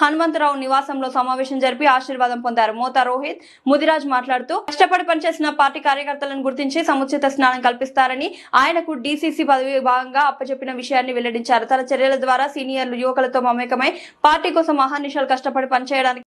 హనుమంతరావు నివాసంలో సమావేశం జరిపి ఆశీర్వాదం పొందారు. మోతా రోహిత్ ముదిరాజ్ మాట్లాడుతూ కష్టపడి పనిచేసిన పార్టీ కార్యకర్తలను గుర్తించి సముచిత స్నానం కల్పిస్తారని ఆయనకు డీసీసీ పదవి భాగంగా అప్పచెప్పిన విషయాన్ని వెల్లడించారు. తన చర్యల ద్వారా సీనియర్లు యువకులతో మమేకమై పార్టీ కోసం మహానిషాలు కష్టపడి పనిచేయడానికి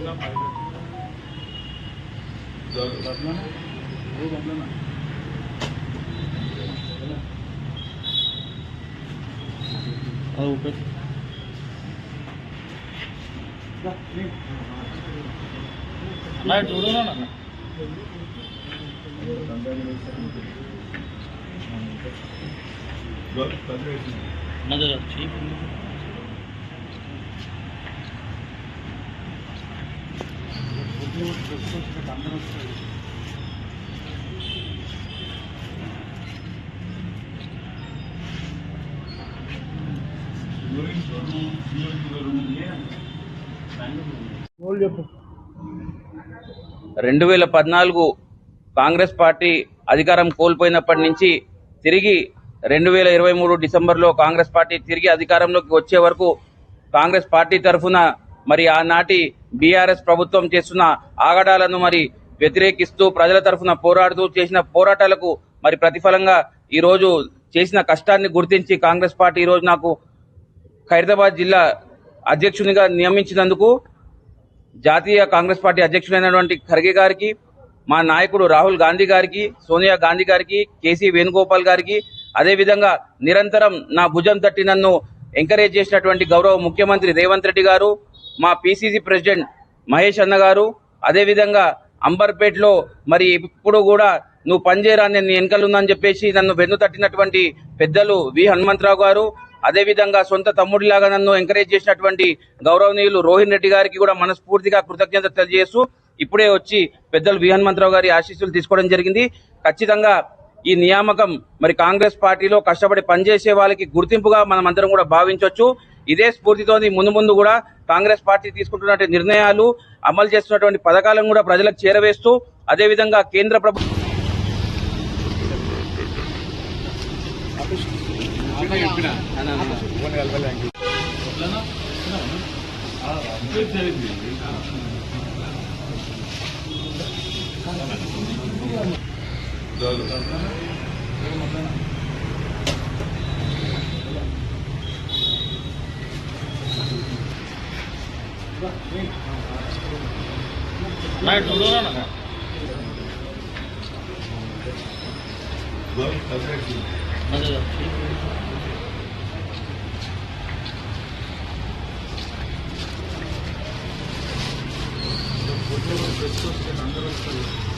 Gracias. बदला ना वो बदला ना और ऊपर लाइट जोड़ो ना ना नजर अच्छी రెండు వేల పద్నాలుగు కాంగ్రెస్ పార్టీ అధికారం కోల్పోయినప్పటి నుంచి తిరిగి రెండు వేల ఇరవై మూడు డిసెంబర్లో కాంగ్రెస్ పార్టీ తిరిగి అధికారంలోకి వచ్చే వరకు కాంగ్రెస్ పార్టీ తరఫున మరి ఆనాటి బీఆర్ఎస్ ప్రభుత్వం చేస్తున్న ఆగడాలను మరి వ్యతిరేకిస్తూ ప్రజల తరఫున పోరాడుతూ చేసిన పోరాటాలకు మరి ప్రతిఫలంగా ఈరోజు చేసిన కష్టాన్ని గుర్తించి కాంగ్రెస్ పార్టీ ఈరోజు రోజు నాకు ఖైరదాబాద్ జిల్లా అధ్యక్షునిగా నియమించినందుకు జాతీయ కాంగ్రెస్ పార్టీ అధ్యక్షుడైనటువంటి ఖర్గే గారికి మా నాయకుడు రాహుల్ గాంధీ గారికి సోనియా గాంధీ గారికి కేసీ వేణుగోపాల్ గారికి అదేవిధంగా నిరంతరం నా భుజం తట్టి నన్ను ఎంకరేజ్ చేసినటువంటి గౌరవ ముఖ్యమంత్రి రేవంత్ రెడ్డి గారు మా పిసిసి ప్రెసిడెంట్ మహేష్ అన్న గారు అదేవిధంగా అంబర్పేట్లో మరి ఇప్పుడు కూడా నువ్వు పనిచేయరా నేను వెనకలుందని చెప్పేసి నన్ను వెన్ను తట్టినటువంటి పెద్దలు వి హనుమంతరావు గారు అదేవిధంగా సొంత తమ్ముడిలాగా నన్ను ఎంకరేజ్ చేసినటువంటి గౌరవనీయులు రోహిన్ రెడ్డి గారికి కూడా మనస్ఫూర్తిగా కృతజ్ఞత తెలియజేస్తూ ఇప్పుడే వచ్చి పెద్దలు వి హనుమంతరావు గారి ఆశీస్సులు తీసుకోవడం జరిగింది. ఖచ్చితంగా ఈ నియామకం మరి కాంగ్రెస్ పార్టీలో కష్టపడి పనిచేసే వాళ్ళకి గుర్తింపుగా మనం అందరం కూడా భావించవచ్చు ఇదే స్ఫూర్తితోని ముందు ముందు కూడా కాంగ్రెస్ పార్టీ తీసుకుంటున్నటువంటి నిర్ణయాలు అమలు చేస్తున్నటువంటి పథకాలను కూడా ప్రజలకు చేరవేస్తూ అదేవిధంగా కేంద్ర ప్రభుత్వం వడ్లనా? लाइट दो ना ना అందరూ వస్తారు